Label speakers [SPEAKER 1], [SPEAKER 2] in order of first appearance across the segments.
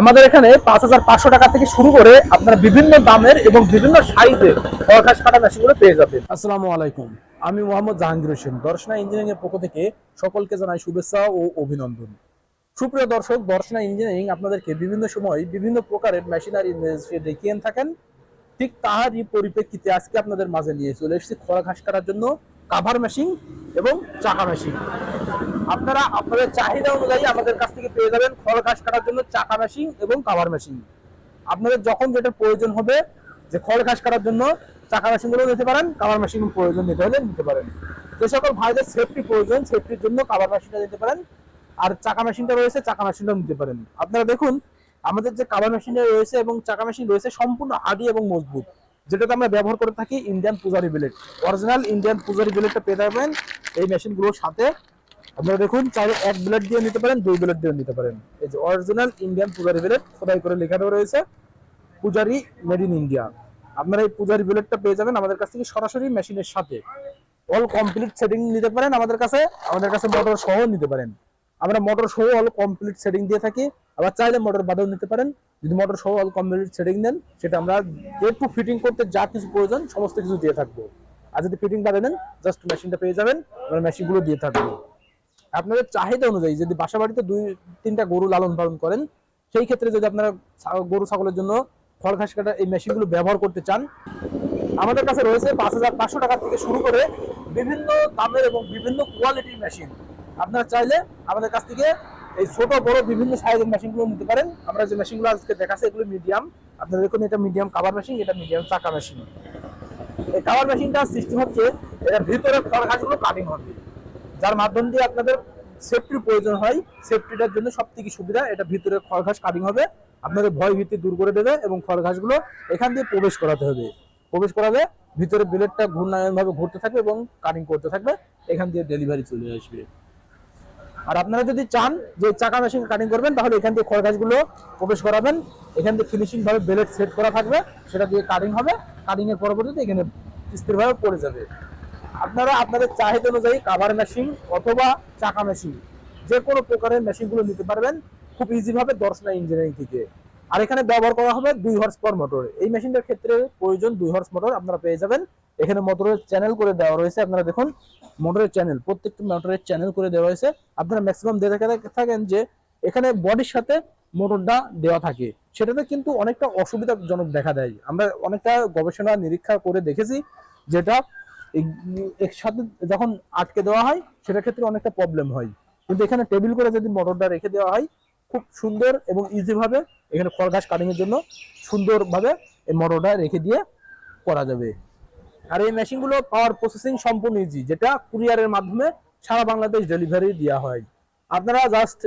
[SPEAKER 1] আমাদের এখানে পাঁচ হাজার পাঁচশো টাকা থেকে শুরু করে আপনারা বিভিন্ন দামের এবং বিভিন্ন সাইজের খড়খাস কাটা মেশিনগুলো পেয়ে যাবেন। আসসালামু আলাইকুম। আমি মোহাম্মদ জাহাঙ্গীর হোসেন। দর্শনা ইঞ্জিনিয়ারিং এর পক্ষ থেকে সকলকে জানাই শুভেচ্ছা ও অভিনন্দন। সুপ্রিয় দর্শক, দর্শনা ইঞ্জিনিয়ারিং আপনাদেরকে বিভিন্ন সময় বিভিন্ন প্রকারের মেশিনারি দেখিয়ে থাকেন। ঠিক তাহারই পরিপ্রেক্ষিতে আজকে আপনাদের মাঝে নিয়ে চলে এসেছি খড় ঘাস কাটার জন্য কাভার মেশিন এবং চাকা মেশিন আপনারা আপনাদের চাহিদা অনুযায়ী আমাদের কাছ থেকে পেয়ে যাবেন খড় ঘাস কাটার জন্য চাকা মেশিন এবং কাভার মেশিন আপনাদের যখন যেটা প্রয়োজন হবে, যে খড় ঘাস কাটার জন্য চাকা মেশিনগুলো নিতে পারেন কাভার মেশিন প্রয়োজন নিতে হলে নিতে পারেন। যে সকল ভাইদের সেফটি প্রয়োজন সেফটির জন্য কাভার মেশিনটা নিতে পারেন, আর চাকা মেশিনটা রয়েছে, চাকা মেশিনটাও নিতে পারেন। আপনারা দেখুন, আমাদের যে কাভার মেশিন রয়েছে এবং চাকা মেশিন রয়েছে সম্পূর্ণ হার্ডি এবং মজবুত, যেটাতে আমরা ব্যবহার করে থাকি ইন্ডিয়ান পূজারি বিলেট অরিজিনাল ইন্ডিয়ান পূজারি বিলেটটা পেয়ে যাবেন এই মেশিনগুলোর সাথে। আপনারা দেখুন, চাইলে এক ব্লেড দিয়ে নিতে পারেন, দুই ব্লেড দিয়ে নিতে পারেন। এই যে অরিজিনাল ইন্ডিয়ান পূজারি বিলেট খোদাই করে লেখানো রয়েছে পূজারি মেড ইন ইন্ডিয়া আপনারা এই পূজারি বিলেটটা পেয়ে যাবেন আমাদের কাছ থেকে সরাসরি মেশিনের সাথে। অল কমপ্লিট সেটিং নিতে পারেন আমাদের কাছে আমাদের কাছে মোটর সহ নিতে পারেন। আমরা মোটর সহ অল কমপ্লিট সেটিং দিয়ে থাকি, আবার চাইলে মোটর বাদেও নিতে পারেন। যদি মোটর সহ অল কমপ্লিট সেটিং দেন সেটা আমরা একটু ফিটিং করতে যা কিছু প্রয়োজন, সমস্ত কিছু দিয়ে থাকব। আর যদি ফিটিং বাদে নেন জাস্ট মেশিনটা পেয়ে যাবেন, আমরা মেশিনগুলো দিয়ে থাকব। আপনাদের চাহিদা অনুযায়ী যদি বাসা বাড়িতে দুই, তিনটা গরু লালন পালন করেন, সেই ক্ষেত্রে যদি আপনারা গরু ছাগলের জন্য খড় ঘাস কাটা এই মেশিনগুলো ব্যবহার করতে চান, আমাদের কাছে রয়েছে পাঁচ হাজার পাঁচশো টাকা থেকে শুরু করে বিভিন্ন দামের এবং বিভিন্ন কোয়ালিটির মেশিন আপনারা চাইলে আমাদের কাছ থেকে এই ছোট, বড় বিভিন্ন সাইজের মেশিনগুলো নিতে পারেন। আমরা যে মেশিনগুলো আজকে দেখাচ্ছি, এগুলো মিডিয়াম আপনারা দেখুন এটা মিডিয়াম কাভার মেশিন এটা মিডিয়াম চাকা মেশিন এই কাভার মেশিনটা সিস্টেম হচ্ছে এটার ভিতরে খড় ঘাসগুলো কাটিং হবে। যার মাধ্যম দিয়ে আপনাদের সেফটির প্রয়োজন হয় সেফটিটার জন্য সব থেকে সুবিধা, এটা ভিতরে খড় ঘাস কাটিং হবে, আপনাদের ভয় ভীতি দূর করে দেবে এবং খড় ঘাসগুলো এখান দিয়ে প্রবেশ করাতে হবে। প্রবেশ করাবে ভিতরে বিলেটটা ঘূর্ণায়ন ভাবে ঘুরতে থাকবে এবং কাটিং করতে থাকবে, এখান দিয়ে ডেলিভারি চলে আসবে। আর আপনারা যদি চান যে চাকা মেশিন কাটিং করবেন, তাহলে এখান দিয়ে খড় ঘাসগুলো প্রবেশ করাবেন। এখান দিয়ে ফিনিশিং ভাবে বেলেট সেট করা থাকবে, সেটা দিয়ে কাটিং হবে। কাটিং এর পরবর্তীতে এখানে স্থিরভাবে পড়ে যাবে। আপনারা আপনাদের চাহিদা অনুযায়ী কাভার মেশিন অথবা চাকা মেশিন যে কোনো প্রকারের মেশিনগুলো নিতে পারবেন খুব ইজি ভাবে দর্শনা ইঞ্জিনিয়ারিং থেকে। আর এখানে ব্যবহার করা হবে দুই হর্স পাওয়ার মোটর এই মেশিনটার ক্ষেত্রে প্রয়োজন দুই হর্স মোটর আপনারা পেয়ে যাবেন। এখানে মোটরের চ্যানেল করে দেওয়া রয়েছে, আপনারা দেখুন মোটরের চ্যানেল প্রত্যেকটা মোটরের চ্যানেল করে দেওয়া হয়েছে আপনারা ম্যাক্সিমাম দেখে থাকে- থাকেন যে এখানে বডির সাথে মোটরটা দেওয়া থাকে। সেটাতে কিন্তু অনেকটা অসুবিধাজনক দেখা দেয়। আমরা অনেকটা গবেষণা নিরীক্ষা করে দেখেছি যেটা এই- এর সাথে যখন আটকে দেওয়া হয়, সেটার ক্ষেত্রে অনেকটা প্রবলেম হয়। কিন্তু এখানে টেবিল করে যদি মোটরটা রেখে দেওয়া হয়, খুব সুন্দর এবং ইজি ভাবে এখানে খড় ঘাস কাটিং এর জন্য সুন্দরভাবে এই মোটরটা রেখে দিয়ে করা যাবে। আর এই মেশিনগুলো পাওয়ার প্রসেসিং সম্পূর্ণ ইজি যেটা কুরিয়ারের মাধ্যমে সারা বাংলাদেশ ডেলিভারি দেওয়া হয়। আপনারা জাস্ট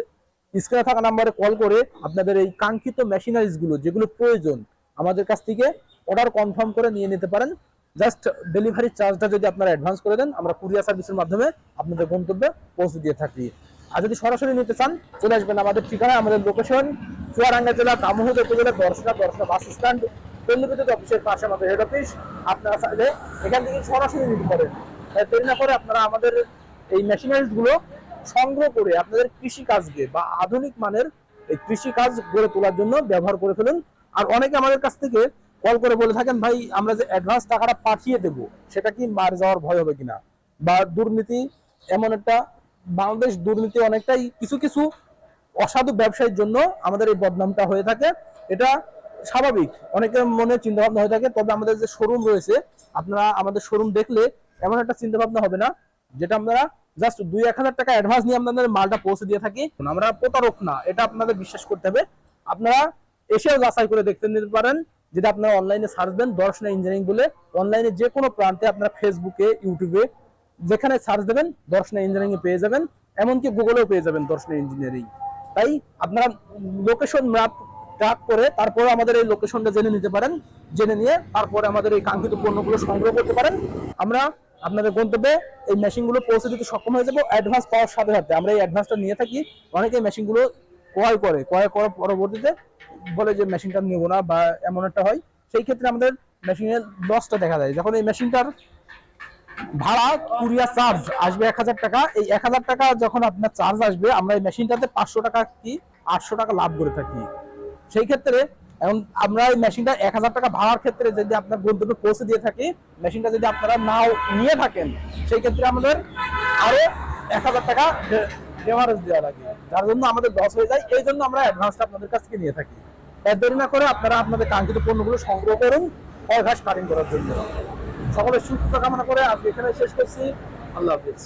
[SPEAKER 1] স্ক্রিনে থাকা নাম্বারে কল করে আপনাদের এই কাঙ্ক্ষিত মেশিনারিজগুলো যেগুলো প্রয়োজন, আমাদের কাছ থেকে অর্ডার কনফার্ম করে নিয়ে নিতে পারেন। জাস্ট ডেলিভারি চার্জটা যদি আপনারা অ্যাডভান্স করে দেন, আমরা কুরিয়ার সার্ভিসের মাধ্যমে আপনাদের গন্তব্যে পৌঁছে দিয়ে থাকি। আর যদি সরাসরি নিতে চান, চলে আসবেন আমাদের ঠিকানা আমাদের লোকেশন চুয়াডাঙ্গা জেলা কামুহুদ উপজেলা দর্শনা দর্শনা বাস স্ট্যান্ড পল্লী অফিসের পাশে আমাদের হেড অফিস আপনারা চাইলে এখান থেকে সরাসরি নিতে পারেন। দেরি না করে আপনারা আমাদের এই মেশিনারিজগুলো সংগ্রহ করে আপনাদের কৃষি কাজকে বা আধুনিক মানের এই কৃষি কাজ গড়ে তোলার জন্য ব্যবহার করে ফেলুন। আর অনেকে আমাদের কাছ থেকে কল করে বলে থাকেন, ভাই, আমরা যে অ্যাডভান্স টাকাটা পাঠিয়ে দেব, সেটা কি মার যাওয়ার ভয় হবে কিনা? বা দুর্নীতি এমন একটা, বাংলাদেশ দুর্নীতি অনেকটাই কিছু কিছু অসাধু ব্যবসায়ীর জন্য আমাদের এই বদনামটা হয়ে থাকে। এটা স্বাভাবিক। অনেকের মনে চিন্তা ভাবনা হয়ে থাকে, তবে আমাদের যে শোরুম রয়েছে, আপনারা আমাদের শোরুম দেখলে এমন একটা চিন্তা ভাবনা হবে না, যেটা আমরা জাস্ট দুই এক হাজার টাকা অ্যাডভান্স নিয়ে আপনাদের মালটা পৌঁছে দিয়ে থাকি। আমরা প্রতারক না, এটা আপনাদের বিশ্বাস করতে হবে। আপনারা এসেও যাচাই করে দেখতে নিতে পারেন। যেটা আপনারা অনলাইনে সার্চ দেন দর্শনা ইঞ্জিনিয়ারিং বলে অনলাইনে যে কোনো প্রান্তে আপনারা ফেসবুকে ইউটিউবে যেখানে সার্চ দেবেন দর্শনা ইঞ্জিনিয়ারিং পেয়ে যাবেন, এমনকি গুগলেও পেয়ে যাবেন দর্শনা ইঞ্জিনিয়ারিং তাই আপনারা লোকেশন ম্যাপ ট্র্যাক করে তারপরে আমাদের এই লোকেশনটা জেনে নিতে পারেন, জেনে নিয়ে তারপরে আমাদের এই কাঙ্ক্ষিত পণ্যগুলো সংগ্রহ করতে পারেন। আমরা আপনাদের গন্তব্যে এই মেশিনগুলো পৌঁছে দিতে সক্ষম হয়ে যাব অ্যাডভান্স পাওয়ার সাথে সাথে। আমরা এই অ্যাডভান্সটা নিয়ে থাকি অনেকে মেশিনগুলো ক্রয় করে। ক্রয় করার পরবর্তীতে বলে যে মেশিনটা নেব না বা এমন একটা হয়, সেই ক্ষেত্রে আমাদের মেশিনের লসটা দেখা যায় যখন এই মেশিনটার ভাড়া কুরিয়ার চার্জ আসবে এক হাজার টাকা, এই এক হাজার টাকা যখন আপনার চার্জ আসবে, আমরা এই মেশিনটাতে পাঁচশো টাকা কি, আটশো টাকা লাভ করে থাকি। সেই ক্ষেত্রে এখন আমরা এই মেশিনটা এক হাজার টাকা ভাড়ার ক্ষেত্রে যদি আপনার গন্তব্যে পৌঁছে দিয়ে থাকি মেশিনটা যদি আপনারা নাও নিয়ে থাকেন, সেই ক্ষেত্রে আমাদের আরও এক হাজার টাকা ডেমারেজ দেওয়া লাগে যার জন্য আমাদের লস হয়ে যায়, এই জন্য আমরা অ্যাডভান্সটা আপনাদের কাছ থেকে নিয়ে থাকি। এর দেরি না করে আপনারা আপনাদের কাঙ্ক্ষিত পণ্যগুলো সংগ্রহ করুন অভ্যাস পালন করার জন্য। সকলের সুস্থ কামনা করে আজকে এখানে শেষ করছি। আল্লাহ হাফিজ।